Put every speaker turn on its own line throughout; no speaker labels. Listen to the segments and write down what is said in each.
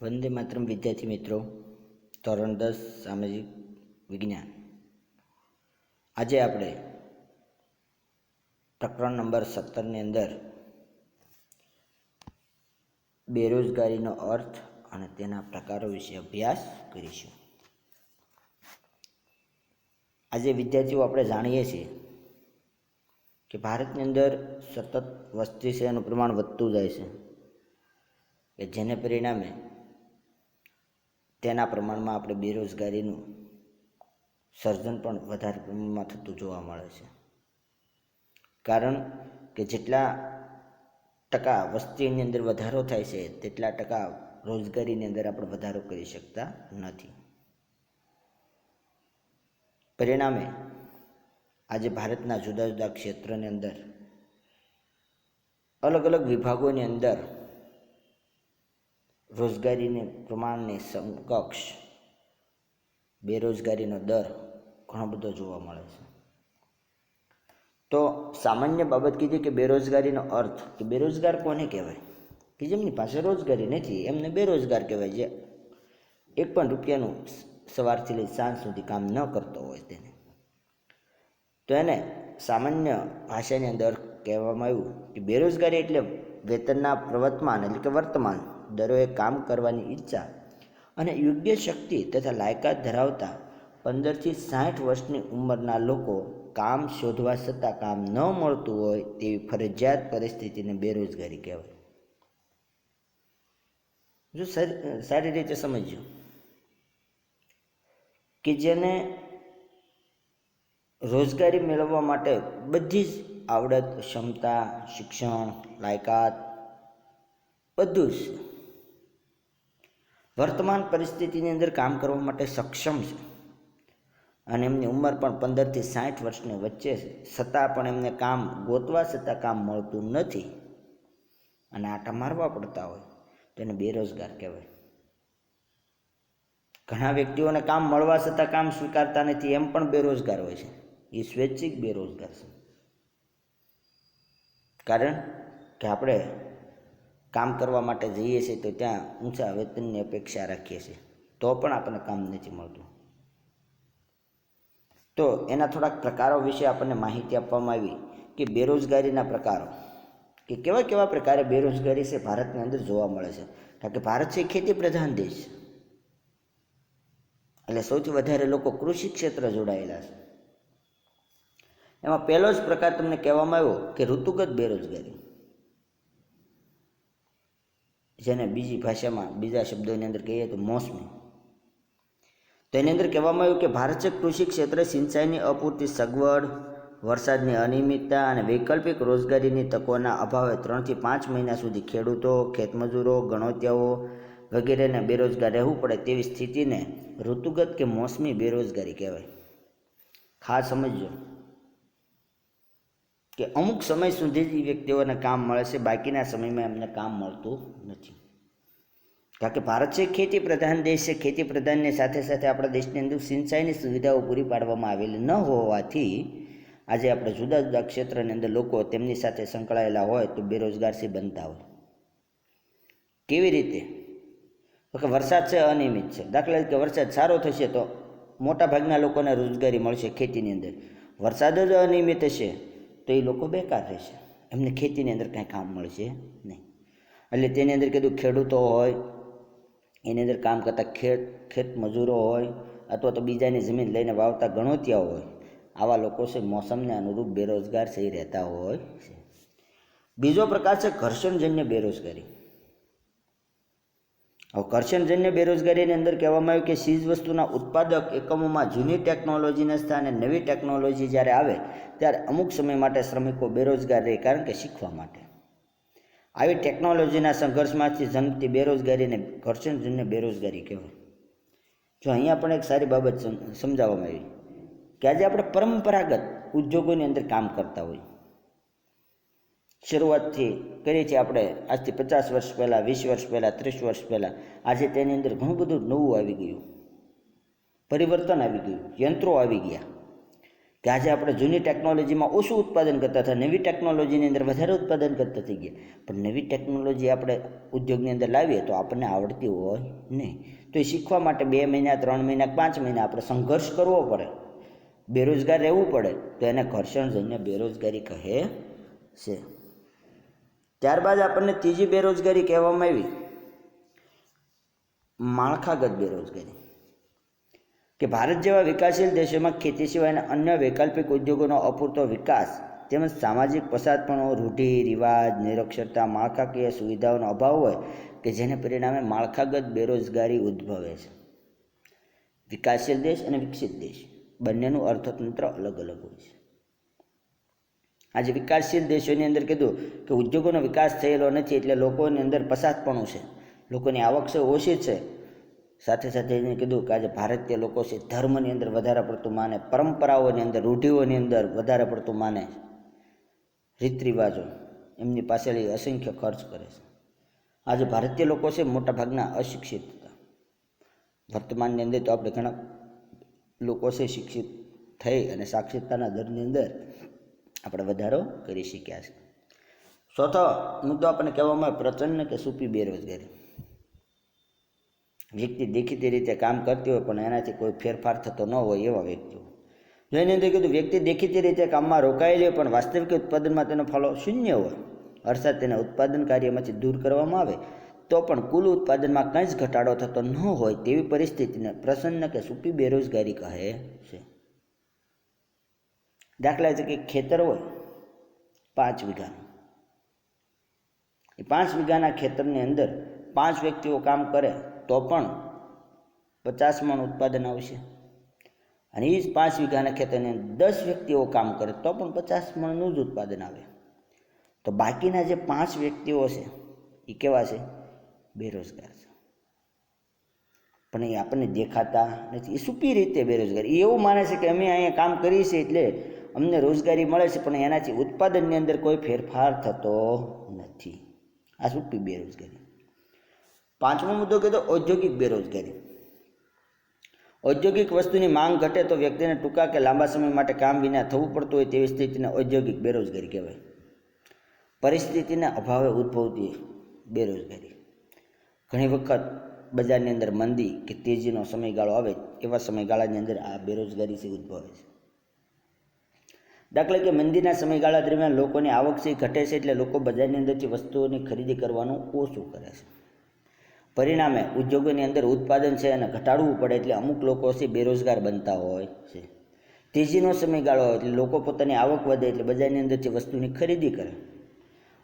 વંદે માત્રમ વિદ્યાર્થી મિત્રો, ધોરણ દસ, સામાજિક વિજ્ઞાન. આજે આપણે પ્રકરણ નંબર સત્તરની અંદર બેરોજગારીનો અર્થ અને તેના પ્રકારો વિશે અભ્યાસ કરીશું. આજે વિદ્યાર્થીઓ, આપણે જાણીએ છીએ કે ભારતની અંદર સતત વસ્તી છે એનું પ્રમાણ વધતું જાય છે, કે જેને પરિણામે તેના પ્રમાણમાં આપણે બેરોજગારીનું સર્જન પણ વધારે પ્રમાણમાં થતું જોવા મળે છે. કારણ કે જેટલા ટકા વસ્તીની અંદર વધારો થાય છે, તેટલા ટકા રોજગારીની અંદર આપણે વધારો કરી શકતા નથી. પરિણામે આજે ભારતના જુદા જુદા ક્ષેત્રની અંદર અલગ અલગ વિભાગોની અંદર રોજગારીની પ્રમાણની સમકક્ષ બેરોજગારીનો દર ઘણો બધો જોવા મળે છે. તો સામાન્ય બાબત કીધી કે બેરોજગારીનો અર્થ કે બેરોજગાર કોને કહેવાય? કે જેમની પાસે રોજગારી નથી, એમને બેરોજગાર કહેવાય જે એક પણ રૂપિયાનું સવારથી લઈ સાંજ સુધી કામ ન કરતો હોય તેને. તો એને સામાન્ય ભાષાની અંદર કહેવામાં આવ્યું કે બેરોજગારી એટલે વેતનના પ્રવર્તમાન એટલે કે વર્તમાન દરોએ કામ કરવાની ઈચ્છા અને યોગ્ય શક્તિ તથા લાયકાત ધરાવતા પંદરથી સાઠ વર્ષની ઉંમરના લોકો કામ શોધવા છતાં કામ ન મળતું હોય તેવી ફરજિયાત પરિસ્થિતિને બેરોજગારી કહેવાય. જો સારી રીતે સમજ્યું કે જેને રોજગારી મેળવવા માટે બધી જ આવડત, ક્ષમતા, શિક્ષણ, લાયકાત બધું જ વર્તમાન પરિસ્થિતિની અંદર કામ કરવા માટે સક્ષમ છે. અને એમની ઉંમર પણ પંદરથી સાઠ વર્ષની વચ્ચે છે. છતાં પણ એમને કામ ગોતવા છતાં કામ મળતું નથી. અને આટા મારવા પડતા હોય. તો એને બેરોજગાર કહેવાય. ઘણા વ્યક્તિઓને કામ મળવા છતાં કામ સ્વીકારતા નથી. એમ પણ બેરોજગાર હોય છે. એ સ્વૈચ્છિક બેરોજગાર છે. કારણ કે આપણે કામ કરવા માટે જઈએ છીએ તો ત્યાં ઊંચા વેતનની અપેક્ષા રાખીએ છીએ. તો પણ આપણને કામ નથી મળતું. તો એના થોડાક પ્રકારો વિશે આપણને માહિતી આપવામાં આવી કે બેરોજગારીના પ્રકારો. કે કેવા કેવા પ્રકારે બેરોજગારી છે ભારતની અંદર જોવા મળે છે. કારણ કે ભારત છે ખેતી પ્રધાન દેશ એટલે સૌથી વધારે લોકો કૃષિ ક્ષેત્ર જોડાયેલા છે. એમાં પહેલો જ પ્રકાર તમને કહેવામાં આવ્યો કે ઋતુગત બેરોજગારી. જેને બીજી ભાષામાં બીજા શબ્દોની અંદર કહીએ તો મોસમી. તો એની અંદર કહેવામાં આવ્યું કે ભારતીય કૃષિ ક્ષેત્રે સિંચાઈની અપૂરતી સગવડ, વરસાદની અનિયમિતતા અને વૈકલ્પિક રોજગારીની તકોના અભાવે ત્રણથી પાંચ મહિના સુધી ખેડૂતો, ખેતમજૂરો, ગણોત્યાઓ વગેરેને બેરોજગાર રહેવું પડે તેવી સ્થિતિને ઋતુગત કે મોસમી બેરોજગારી કહેવાય. ખાસ સમજજો. કે અમુક સમય સુધી જ વ્યક્તિઓને કામ મળે છે. બાકીના સમયમાં એમને કામ મળતું નથી. કારણ કે ભારત છે ખેતી પ્રધાન દેશ છે. ખેતી પ્રધાનની સાથે સાથે આપણા દેશની અંદર સિંચાઈની સુવિધાઓ પૂરી પાડવામાં આવેલી ન હોવાથી આજે આપણે જુદા જુદા ક્ષેત્રની અંદર લોકો તેમની સાથે સંકળાયેલા હોય તો બેરોજગારથી બનતા હોય. કેવી રીતે? કે વરસાદ છે, અનિયમિત છે. દાખલા તરીકે વરસાદ સારો થશે તો મોટા ભાગના લોકોને રોજગારી મળશે ખેતીની અંદર. વરસાદ જ અનિયમિત હશે. તો એ લોકો બેકાર રહેશે એમને ખેતીની અંદર કાંઈ કામ મળશે નહીં. એટલે તેની અંદર કીધું ખેડૂતો હોય, એની અંદર કામ કરતા ખેત ખેત મજૂરો હોય, અથવા તો બીજાની જમીન લઈને વાવતા ગણોતિયા હોય, આવા લોકો છે મોસમને અનુરૂપ બેરોજગાર થઈ રહેતા હોય છે. બીજો પ્રકાર છે ઘર્ષણજન્ય બેરોજગારી. હવે ઘર્ષણજન્ય બેરોજગારીની અંદર કહેવામાં આવ્યું કે ચીજ વસ્તુના ઉત્પાદક એકમોમાં જૂની ટેકનોલોજીના સ્થાને નવી ટેકનોલોજી જ્યારે આવે, ત્યારે અમુક સમય માટે શ્રમિકો બેરોજગાર રહે કારણ કે શીખવા માટે. આવી ટેકનોલોજીના સંઘર્ષમાંથી જન્મતી બેરોજગારીને ઘર્ષણજન્ય બેરોજગારી કહેવાય. જો અહીંયા પણ એક સારી બાબત સમજાવવામાં આવી કે આજે આપણે પરંપરાગત ઉદ્યોગોની અંદર કામ કરતા હોઈએ શરૂઆતથી કરી છે આપણે. આજથી પચાસ વર્ષ પહેલાં, વીસ વર્ષ પહેલાં, ત્રીસ વર્ષ પહેલાં. આજે તેની અંદર ઘણું બધું નવું આવી ગયું. પરિવર્તન આવી ગયું. યંત્રો આવી ગયા. કે આજે આપણે જૂની ટેકનોલોજીમાં ઓછું ઉત્પાદન કરતા હતા. નવી ટેકનોલોજીની અંદર વધારે ઉત્પાદન કરતા થઈ ગયા. પણ નવી ટેકનોલોજી આપણે ઉદ્યોગની અંદર લાવીએ તો આપણને આવડતી હોય નહીં. તો એ શીખવા માટે બે મહિના, ત્રણ મહિના, પાંચ મહિના આપણે સંઘર્ષ કરવો પડે. બેરોજગાર રહેવું પડે. તો એને ઘર્ષણ જઈને બેરોજગારી કહે છે. ત્યારબાદ આપણને ત્રીજી બેરોજગારી કહેવામાં આવી. માળખાગત બેરોજગારી. કે ભારત જેવા વિકાસશીલ દેશોમાં ખેતી સિવાયના અન્ય વૈકલ્પિક ઉદ્યોગોનો અપૂરતો વિકાસ તેમજ સામાજિક પસારપણો રૂઢિ, રિવાજ, નિરક્ષરતા, માળખાકીય સુવિધાઓનો અભાવ હોય કે જેને પરિણામે માળખાગત બેરોજગારી ઉદ્ભવે છે. વિકાસશીલ દેશ અને વિકસિત દેશ બંનેનું અર્થતંત્ર અલગ અલગ હોય છે. આજે વિકાસશીલ દેશોની અંદર કીધું કે ઉદ્યોગોનો વિકાસ થયેલો નથી એટલે લોકોની અંદર પસાતપણું છે. લોકોની આવક છે, ઓછી છે. સાથે સાથે એને કીધું કે આજે ભારતીય લોકો છે, ધર્મની અંદર વધારે પડતું માને, પરંપરાઓની અંદર, રૂઢિઓની અંદર વધારે પડતું માને રીત રિવાજો એમની પાસે અસંખ્ય ખર્ચ કરે છે. આજે ભારતીય લોકો છે, મોટાભાગના અશિક્ષિત હતા. વર્તમાનની અંદર તો આપણે ઘણા લોકો છે, શિક્ષિત થઈ અને સાક્ષરતાના દરની અંદર આપણે વધારો કરી શક્યા છે. ચોથો મુદ્દો આપણને કહેવામાં આવે પ્રચંડ કે સૂપી બેરોજગારી. વ્યક્તિ દેખીતી રીતે કામ કરતી હોય પણ એનાથી કોઈ ફેરફાર થતો ન હોય એવા વ્યક્તિઓ. જો એની અંદર કીધું વ્યક્તિ દેખીતી રીતે કામમાં રોકાયેલી હોય પણ વાસ્તવિક ઉત્પાદનમાં તેનો ફાળો શૂન્ય હોય, અર્થાત તેના ઉત્પાદન કાર્યમાંથી દૂર કરવામાં આવે, તો પણ કુલ ઉત્પાદનમાં કંઈ જ ઘટાડો થતો ન હોય તેવી પરિસ્થિતિને પ્રસન્ન કે સૂપી બેરોજગારી કહે છે. દાખલા તરીકે ખેતર હોય, પાંચ વીઘાનું. એ પાંચ વીઘાના ખેતરની અંદર પાંચ વ્યક્તિઓ કામ કરે તો પણ પચાસ મણ ઉત્પાદન આવશે. અને એ જ પાંચ વીઘાના ખેતરની દસ વ્યક્તિઓ કામ કરે તો પણ પચાસ મણનું જ ઉત્પાદન આવે. તો બાકીના જે પાંચ વ્યક્તિઓ છે એ કેવા છે? બેરોજગાર છે. પણ એ આપણને દેખાતા નથી. એ સુપી રીતે બેરોજગાર. એ એવું માને છે કે અમે અહીંયા કામ કરીએ છીએ એટલે અમને રોજગારી મળે છે, પણ એનાથી ઉત્પાદનની અંદર કોઈ ફેરફાર થતો નથી. આ શું બેરોજગારી? પાંચમો મુદ્દો કીધો ઔદ્યોગિક બેરોજગારી. ઔદ્યોગિક વસ્તુની માંગ ઘટે તો વ્યક્તિને ટૂંકા કે લાંબા સમય માટે કામ વિના થવું પડતું હોય તેવી સ્થિતિને ઔદ્યોગિક બેરોજગારી કહેવાય. પરિસ્થિતિના અભાવે ઉદ્ભવતી બેરોજગારી. ઘણી વખત બજારની અંદર મંદી કે તેજીનો સમયગાળો આવે એવા સમયગાળાની અંદર આ બેરોજગારી છે ઉદ્ભવે છે. દાખલા કે મંદીના સમયગાળા દરમિયાન લોકોની આવક છે ઘટે છે એટલે લોકો બજારની અંદરથી વસ્તુઓની ખરીદી કરવાનું ઓછું કરે છે. પરિણામે ઉદ્યોગોની અંદર ઉત્પાદન છે અને ઘટાડવું પડે એટલે અમુક લોકો છે બેરોજગાર બનતા હોય છે. તેજીનો સમયગાળો હોય એટલે લોકો પોતાની આવક વધે એટલે બજારની અંદરથી વસ્તુની ખરીદી કરે.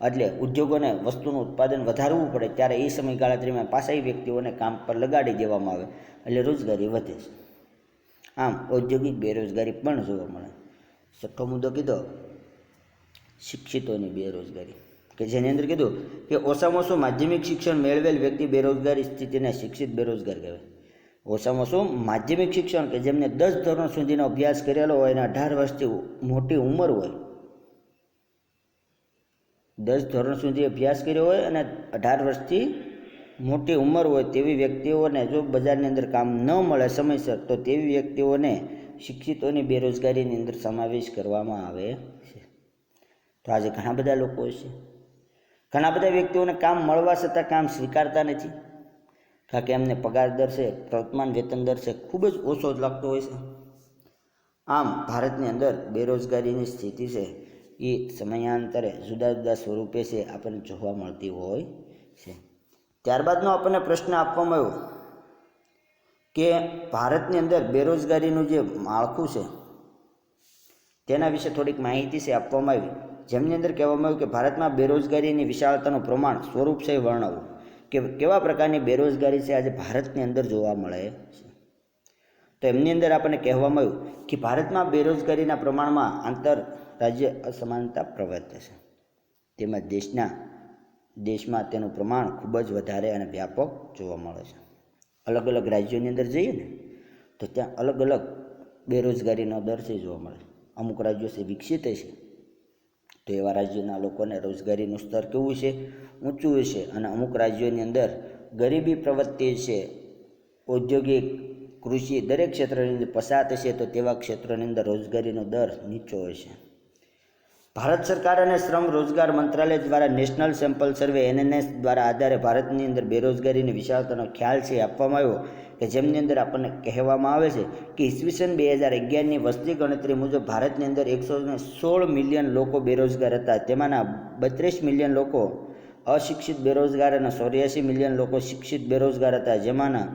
એટલે ઉદ્યોગોને વસ્તુનું ઉત્પાદન વધારવું પડે ત્યારે એ સમયગાળા દરમિયાન પાછા વ્યક્તિઓને કામ પર લગાડી દેવામાં આવે એટલે રોજગારી વધે છે. આમ ઔદ્યોગિક બેરોજગારી પણ જોવા મળે. છઠ્ઠો મુદ્દો કીધો, શિક્ષિતોની બેરોજગારી. કે જેની અંદર કીધું કે ઓછામાં ઓછું માધ્યમિક શિક્ષણ મેળવેલ વ્યક્તિ બેરોજગારી સ્થિતિને શિક્ષિત બેરોજગાર કહેવાય. ઓછામાં ઓછું માધ્યમિક શિક્ષણ કે જેમને દસ ધોરણ સુધીનો અભ્યાસ કરેલો હોય અને અઢાર વર્ષથી મોટી ઉંમર હોય, દસ ધોરણ સુધી અભ્યાસ કર્યો હોય અને અઢાર વર્ષથી મોટી ઉંમર હોય તેવી વ્યક્તિઓને જો બજારની અંદર કામ ન મળે સમયસર, તો તેવી વ્યક્તિઓને શિક્ષિતોની બેરોજગારીની અંદર સમાવેશ કરવામાં આવે છે. તો આજે ઘણા બધા લોકો છે. ઘણા બધા વ્યક્તિઓને કામ મળવા છતાં કામ સ્વીકારતા નથી. કારણ કે એમને પગાર દર છે, વર્તમાન વેતન દર છે, ખૂબ જ ઓછો જ લાગતો હોય છે. આમ ભારતની અંદર બેરોજગારીની સ્થિતિ છે, એ સમયાંતરે જુદા જુદા સ્વરૂપે છે, આપણને જોવા મળતી હોય છે. ત્યારબાદનો આપણને પ્રશ્ન આપવામાં આવ્યો કે ભારતની અંદર બેરોજગારીનું જે માળખું છે, તેના વિશે થોડીક માહિતી છે આપવામાં આવી. જેમની અંદર કહેવામાં આવ્યું કે ભારતમાં બેરોજગારીની વિશાળતાનું પ્રમાણ સ્વરૂપ છે વર્ણવું. કે કેવા પ્રકારની બેરોજગારી છે આજે ભારતની અંદર જોવા મળે છે? તો એમની અંદર આપણને કહેવામાં આવ્યું કે ભારતમાં બેરોજગારીના પ્રમાણમાં આંતર રાજ્ય અસમાનતા પ્રવર્તે છે. તેમજ દેશના, દેશમાં તેનું પ્રમાણ ખૂબ જ વધારે અને વ્યાપક જોવા મળે છે. અલગ અલગ રાજ્યોની અંદર જઈએ ને, તો ત્યાં અલગ અલગ બેરોજગારીનો દર છે જોવા મળે. અમુક રાજ્યો છે વિકસિત છે, તો એવા રાજ્યોના લોકોને રોજગારીનું સ્તર કેવું છે? ઊંચું છે. અને અમુક રાજ્યોની અંદર ગરીબી પ્રવૃત્તિ છે, ઔદ્યોગિક કૃષિ દરેક ક્ષેત્રની અંદર પસાર થશે તો તેવા ક્ષેત્રોની અંદર રોજગારીનો દર નીચો હશે ભારત સરકાર અને શ્રમ રોજગાર મંત્રાલય દ્વારા નેશનલ સેમ્પલ સર્વે એનએનએસ દ્વારા આધારે ભારતની અંદર બેરોજગારીની વિશાળતાનો ખ્યાલ છે, આપવામાં આવ્યો કે જેમની અંદર આપણને કહેવામાં આવે છે કે ઈસવીસન બે હજાર અગિયારની વસ્તી ગણતરી મુજબ ભારતની અંદર એકસો ને સોળ મિલિયન લોકો બેરોજગાર હતા. તેમાંના બત્રીસ મિલિયન લોકો અશિક્ષિત બેરોજગાર અને ચોર્યાસી મિલિયન લોકો શિક્ષિત બેરોજગાર હતા. જેમાંના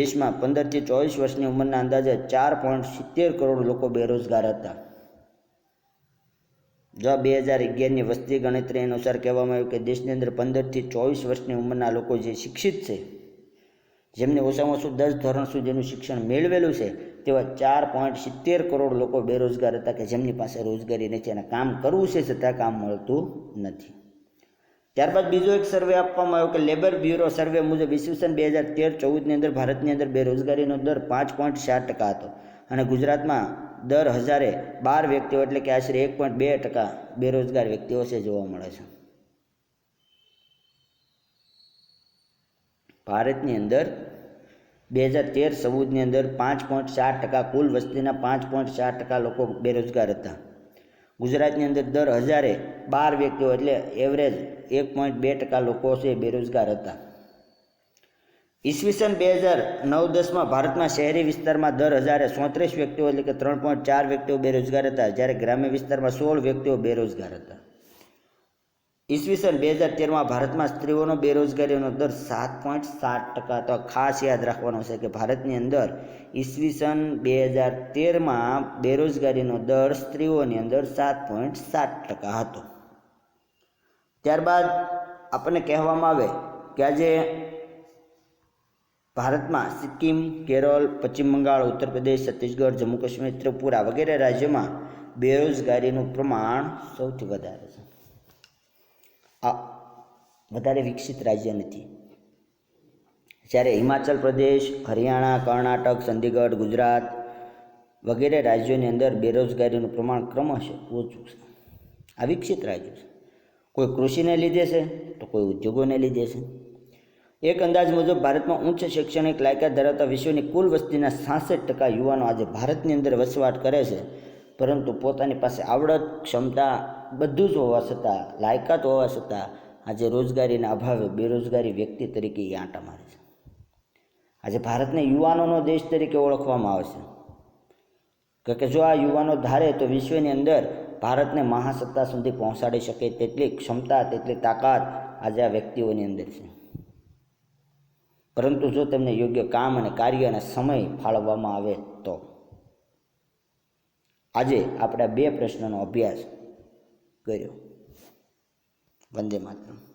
દેશમાં પંદરથી ચોવીસ વર્ષની ઉંમરના અંદાજે ચાર પોઈન્ટ સિત્તેર કરોડ લોકો બેરોજગાર હતા. જો બે હજાર અગિયારની વસ્તી ગણતરી અનુસાર કહેવામાં આવ્યું કે દેશની અંદર પંદરથી ચોવીસ વર્ષની ઉંમરના લોકો જે શિક્ષિત છે, જેમને ઓછામાં ઓછું દસ ધોરણ સુધીનું શિક્ષણ મેળવેલું છે, તેવા ચાર પોઈન્ટ સિત્તેર કરોડ લોકો બેરોજગાર હતા કે જેમની પાસે રોજગારી નથી અને કામ કરવું છે છતાં કામ મળતું નથી. ત્યારબાદ બીજો એક સર્વે આપવામાં આવ્યો કે લેબર બ્યુરો સર્વે મુજબ ઈસવીસન બે હજાર તેર ચૌદની અંદર ભારતની અંદર બેરોજગારીનો દર પાંચ પોઈન્ટ ચાર ટકા હતો અને ગુજરાતમાં દર હજારે બાર વ્યક્તિઓ એટલે કે આશરે એક પોઈન્ટ બે ટકા બેરોજગાર વ્યક્તિઓ છે જોવા મળે છે. ભારતની અંદર બે હજાર તેર ચૌદની અંદર પાંચ પોઈન્ટ ચાર ટકા કુલ વસ્તીના પાંચ પોઈન્ટ ચાર ટકા લોકો બેરોજગાર હતા. ગુજરાતની અંદર દર હજારે બાર વ્યક્તિઓ એટલે એવરેજ એક પોઈન્ટ બે ટકા લોકો છે બેરોજગાર હતા. ઈસવીસન બે હજાર નવ દસમાં ભારતમાં શહેરી વિસ્તારમાં દર હજારે ચોત્રીસ વ્યક્તિઓ એટલે કે ત્રણ પોઈન્ટ ચાર વ્યક્તિઓ બેરોજગાર હતા. જ્યારે ગ્રામ્ય વિસ્તારમાં સોળ વ્યક્તિઓ બેરોજગાર હતા. ઈસવીસન બે હજાર તેરમાં ભારતમાં સ્ત્રીઓનો બેરોજગારીનો દર સાત પોઈન્ટ સાત ટકા. તો ખાસ યાદ રાખવાનો છે કે ભારતની અંદર ઈસવીસન બે હજાર તેરમાં બેરોજગારીનો દર સ્ત્રીઓની અંદર સાત પોઈન્ટ સાત ટકા હતો. ત્યારબાદ આપણને કહેવામાં આવે કે આજે ભારતમાં સિક્કિમ, કેરળ, પશ્ચિમ બંગાળ, ઉત્તર પ્રદેશ, છત્તીસગઢ, જમ્મુ કાશ્મીર, ત્રિપુરા વગેરે રાજ્યોમાં બેરોજગારીનું પ્રમાણ સૌથી વધારે છે. આ વધારે વિકસિત રાજ્ય નથી. જ્યારે હિમાચલ પ્રદેશ, હરિયાણા, કર્ણાટક, ચંદીગઢ, ગુજરાત વગેરે રાજ્યોની અંદર બેરોજગારીનું પ્રમાણ ક્રમશઃ ઓછું છે. આ વિકસિત રાજ્યો છે. કોઈ કૃષિને લીધે છે તો કોઈ ઉદ્યોગોને લીધે છે. એક અંદાજ મુજબ ભારતમાં ઉચ્ચ શૈક્ષણિક લાયકાત ધરાવતા વિશ્વની કુલ વસ્તીના સાસઠ ટકા યુવાનો આજે ભારતની અંદર વસવાટ કરે છે. પરંતુ પોતાની પાસે આવડત, ક્ષમતા બધું જ હોવા છતાં, લાયકાત હોવા છતાં આજે રોજગારીના અભાવે બેરોજગારી વ્યક્તિ તરીકે એ આંટા મારે છે. આજે ભારતને યુવાનોનો દેશ તરીકે ઓળખવામાં આવે છે. કારણ કે જો આ યુવાનો ધારે તો વિશ્વની અંદર ભારતને મહાસત્તા સુધી પહોંચાડી શકે તેટલી ક્ષમતા, તેટલી તાકાત આજે આ વ્યક્તિઓની અંદર છે. પરંતુ જો તેમને યોગ્ય કામ અને કાર્ય અને સમય ફાળવવામાં આવે તો? આજે આપણે બે પ્રશ્નનો અભ્યાસ કર્યો. વંદે માતરમ.